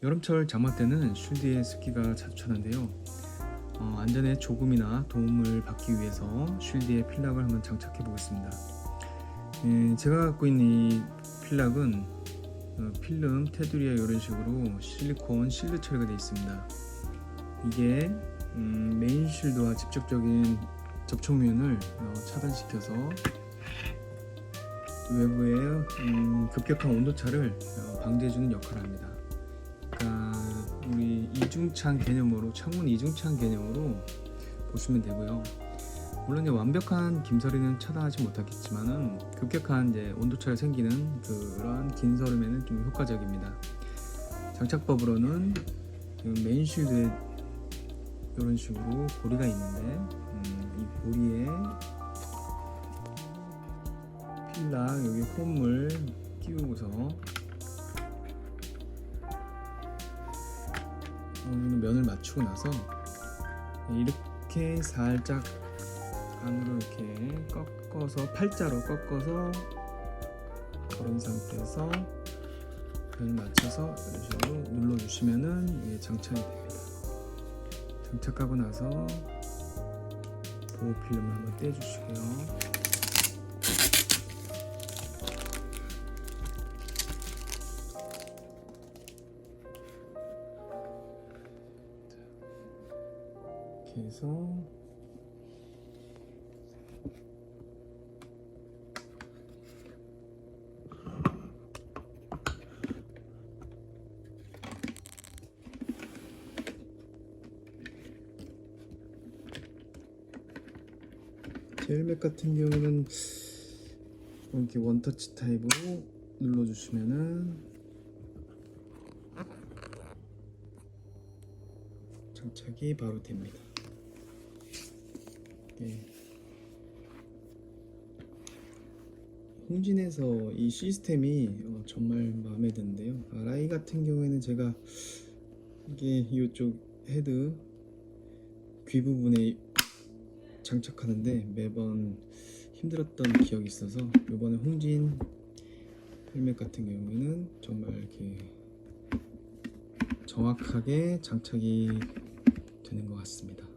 여름철 장마 때는 쉴드에 습기가 자주 차는데요. 어, 안전에 조금이나 도움을 받기 위해서 쉴드에 필락을 한번 장착해 보겠습니다. 예, 제가 갖고 있는 이 필락은 어, 필름, 테두리에 이런 식으로 실리콘 실드 처리가 되어 있습니다. 이게 음, 메인 쉴드와 직접적인 접촉면을 어, 차단시켜서 외부의 음, 급격한 온도차를 어, 방지해주는 역할을 합니다. 우리 이중창 개념으로 창문 이중창 개념으로 보시면 되고요. 물론 이제 완벽한 김서리는 차단하지 못하겠지만은 급격한 이제 온도차가 생기는 그런 긴 서름에는 좀 효과적입니다. 장착법으로는 그 메인 쉴드에 이런 식으로 고리가 있는데 음, 이 고리에 필락 여기 홈을 끼우고서 어느 정도 면을 맞추고 나서 이렇게 살짝 안으로 이렇게 꺾어서 팔자로 꺾어서 그런 상태에서 면 맞춰서 이런 식으로 눌러주시면은 이게 장착이 됩니다. 장착하고 나서 보호 필름을 한번 떼주시고요. 이렇게 해서 젤맥 같은 경우는 이렇게 원터치 타입으로 눌러주시면은 장착이 바로 됩니다. 예. 홍진에서 이 시스템이 어, 정말 마음에 드는데요. 아라이 같은 경우에는 제가 이게 이쪽 헤드 귀 부분에 장착하는데 매번 힘들었던 기억이 있어서 이번에 홍진 헬멧 같은 경우에는 정말 이렇게 정확하게 장착이 되는 것 같습니다.